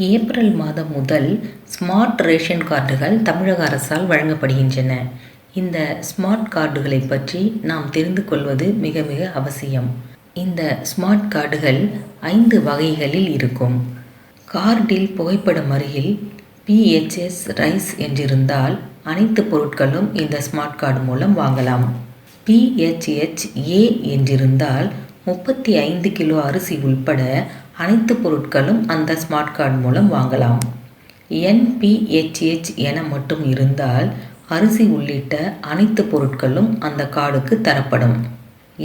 April மாதம் முதல் smart ration கார்டுகள் தமிழக அரசால் வழங்கப்படுகின்றன. இந்த ஸ்மார்ட் கார்டுகளை பற்றி நாம் தெரிந்து கொள்வது மிக மிக அவசியம். இந்த ஸ்மார்ட் கார்டுகள் ஐந்து வகைகளில் இருக்கும். கார்டில் புகைப்படம் அருகில் பிஹெச்எஸ் ரைஸ் என்றிருந்தால் அனைத்து பொருட்களும் இந்த ஸ்மார்ட் கார்டு மூலம் வாங்கலாம். பிஹெச்ஹெச் ஏ என்றிருந்தால் முப்பத்தி ஐந்து கிலோ அரிசி உள்பட அனைத்து பொருட்களும் அந்த ஸ்மார்ட் கார்டு மூலம் வாங்கலாம். என்பிஹெச்ஹெச் என மட்டும் இருந்தால் அரிசி உள்ளிட்ட அனைத்து பொருட்களும் அந்த கார்டுக்கு தரப்படும்.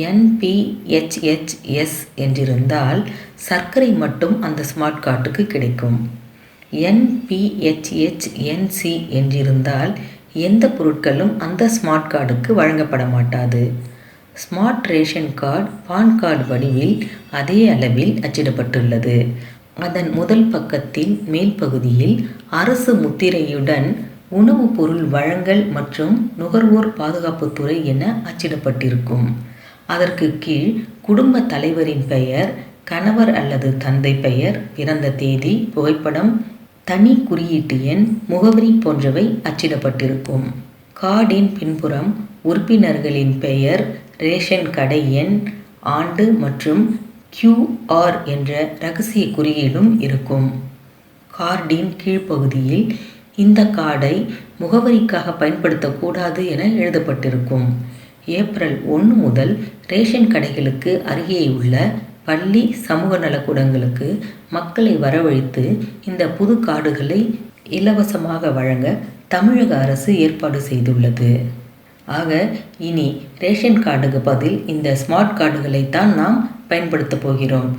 என்பிஹெச்ஹெச்எஸ் என்றிருந்தால் சர்க்கரை மட்டும் அந்த ஸ்மார்ட் கார்டுக்கு கிடைக்கும். என்பிஹெச்ஹெச்என்சி என்றிருந்தால் எந்த பொருட்களும் அந்த ஸ்மார்ட் கார்டுக்கு வழங்கப்பட மாட்டாது. Smart ration card PAN card வடிவில் அதே அளவில் அச்சிடப்பட்டுள்ளது. அதன் முதல் பக்கத்தின் மேல் பகுதியில் அரசு முத்திரையுடன் உணவுப் பொருள் வழங்கல் மற்றும் நுகர்வோர் பாதுகாப்புத்துறை என அச்சிடப்பட்டிருக்கும். அதற்கு கீழ் குடும்ப தலைவரின் பெயர் கணவர் அல்லது தந்தை பெயர் பிறந்த தேதி புகைப்படம் தனி குறியீட்டு எண் முகவரி போன்றவை அச்சிடப்பட்டிருக்கும். கார்டின் பின்புறம் உறுப்பினர்களின் பெயர் ரேஷன் கடை எண் ஆண்டு மற்றும் கியூஆர் என்ற ரகசிய குறியீடும் இருக்கும். கார்டின் கீழ்ப்பகுதியில் இந்த கார்டை முகவரிக்காக பயன்படுத்தக்கூடாது என எழுதப்பட்டிருக்கும். ஏப்ரல் ஒன்று முதல் ரேஷன் கடைகளுக்கு அருகேயுள்ள பள்ளி சமூக நலக்கூடங்களுக்கு மக்களை வரவழைத்து இந்த புது கார்டுகளை இலவசமாக வழங்க தமிழக அரசு ஏற்பாடு செய்துள்ளது. ஆக இனி ரேஷன் கார்டுக்கு பதில் இந்த ஸ்மார்ட் கார்டுகளைத்தான் நாம் பயன்படுத்த போகிறோம்.